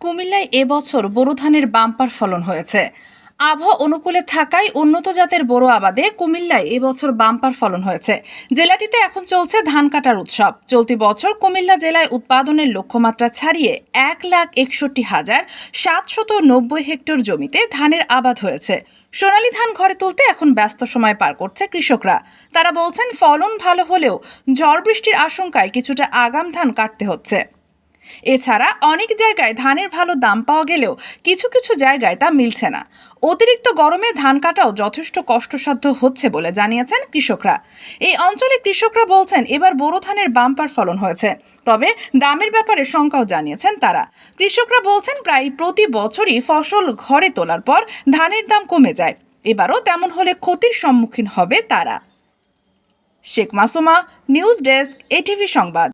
কুমিল্লায় এবছর বোরো ধানের বাম্পার ফলন হয়েছে। আবহাওয়া অনুকূলে থাকায় উন্নত জাতের বোরো আবাদে কুমিল্লায় এবছর বাম্পার ফলন হয়েছে। জেলাটিতে এখন চলছে ধান কাটার উৎসব। চলতি বছর কুমিল্লা জেলায় উৎপাদনের লক্ষ্যমাত্রা ছাড়িয়ে এক লাখ একষট্টি হাজার সাতশত নব্বই হেক্টর জমিতে ধানের আবাদ হয়েছে। সোনালী ধান ঘরে তুলতে এখন ব্যস্ত সময় পার করছে কৃষকরা। তারা বলছেন, ফলন ভালো হলেও ঝড় বৃষ্টির আশঙ্কায় কিছুটা আগাম ধান কাটতে হচ্ছে। এছাড়া অনেক জায়গায় ধানের ভালো দাম পাওয়া গেলেও কিছু কিছু জায়গায় তা মিলছে না। অতিরিক্ত গরমে ধান কাটাও যথেষ্ট কষ্টসাধ্য হচ্ছে বলে জানিয়েছেন কৃষকরা। এই অঞ্চলে কৃষকরা বলছেন, এবার বোরো ধানের বাম্পার ফলন হয়েছে। তবে দামের ব্যাপারে শঙ্কাও জানিয়েছেন তারা। কৃষকরা বলছেন, প্রায় প্রতি বছরই ফসল ঘরে তোলার পর ধানের দাম কমে যায়। এবারও তেমন হলে ক্ষতির সম্মুখীন হবে তারা। Sheikh Masuma, news desk, ATV সংবাদ।